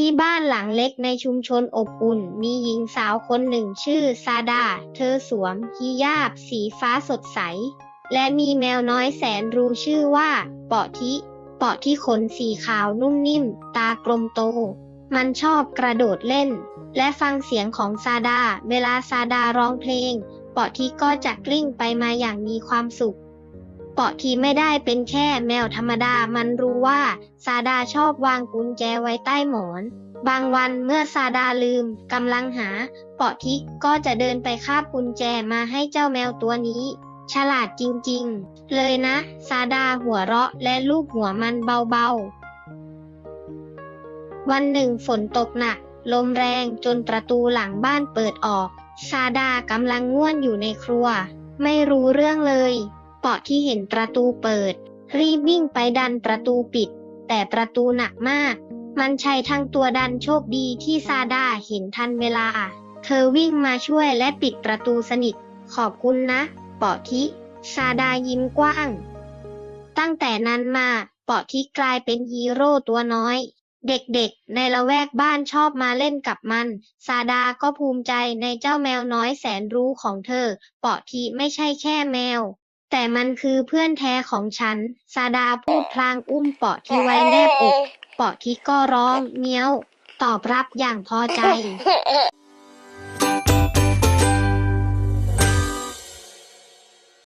ที่บ้านหลังเล็กในชุมชนอบอุ่น มีหญิงสาวคนหนึ่งชื่อซาดา เธอสวมฮิญาบสีฟ้าสดใส และมีแมวน้อยแสนรู้ชื่อว่าเปาะทิเปาะที่ขนสีขาวนุ่มนิ่ม ตากลมโต มันชอบกระโดดเล่น และฟังเสียงของซาดา เวลาซาดาร้องเพลง เปาะที่ก็จะกลิ้งไปมาอย่างมีความสุข เปาะที่ไม่ได้เป็นแค่แมวธรรมดา มันรู้ว่าซาดาชอบวางกุญแจไว้ใต้หมอน บางวันเมื่อซาดาลืมกำลังหาเปาะทิก็จะเดินไปคาบกุญแจมาให้เจ้าแมวตัวนี้ ฉลาดจริงๆ เลยนะซาดาหัวเราะและลูบหัวมันเบาๆ วันหนึ่งฝนตกหนัก ลมแรงจนประตูหลังบ้านเปิดออกซาดากำลังง่วนอยู่ในครัว ไม่รู้เรื่องเลย เปาะที่เห็นประตูเปิด รีบวิ่งไปดันประตูปิด แต่ประตูหนักมาก มันใช้ทั้งตัวดันโชคดีที่ซาดาเห็นทันเวลา เธอวิ่งมาช่วยและปิดประตูสนิท ขอบคุณนะปาะทิซาดายิ้มกว้าง ตั้งแต่นั้นมาปาะทิกลายเป็นฮีโร่ตัวน้อยเด็กๆ ในละแวกบ้านชอบมาเล่นกับมัน ซาดาก็ภูมิใจในเจ้าแมวน้อยแสนรู้ของเธอ เปาะทิไม่ใช่แค่แมว แต่มันคือเพื่อนแท้ของฉัน ซาดาพูดพลางอุ้มเปาะที่ไว้แนบอก เปาะที่ก็ร้องเมี้ยว ตอบรับอย่างพอใจ